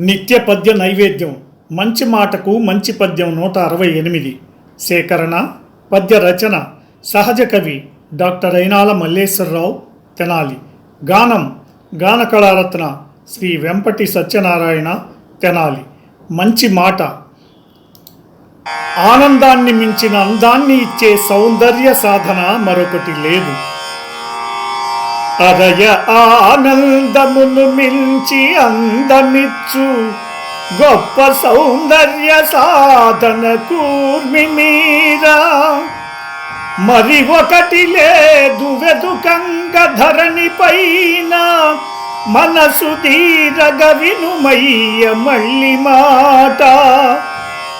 నిత్య పద్య నైవేద్యం. మంచి మాటకు మంచి పద్యం నూట అరవై ఎనిమిది. సేకరణ పద్య రచన సహజ కవి డాక్టర్ అయినాల మల్లేశ్వరరావు తెనాలి. గానం గాన కళారత్న శ్రీ వెంపటి సత్యనారాయణ తెనాలి. మంచి మాట. ఆనందాన్ని మించిన అందాన్ని ఇచ్చే సౌందర్య సాధన మరొకటి లేదు. అరయ ఆనందమును మించి అందమిచ్చు. గొప్ప సౌందర్య సాధన కూర్మి మీరా మరి ఒకటి లేదు వెదుకంగ ధరణి పైన. మనసు తీరగ వినుమయ్య మళ్ళీ మాట.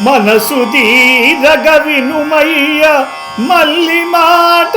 మనసు తీరగ వినుమయ్య మళ్ళీ మాట.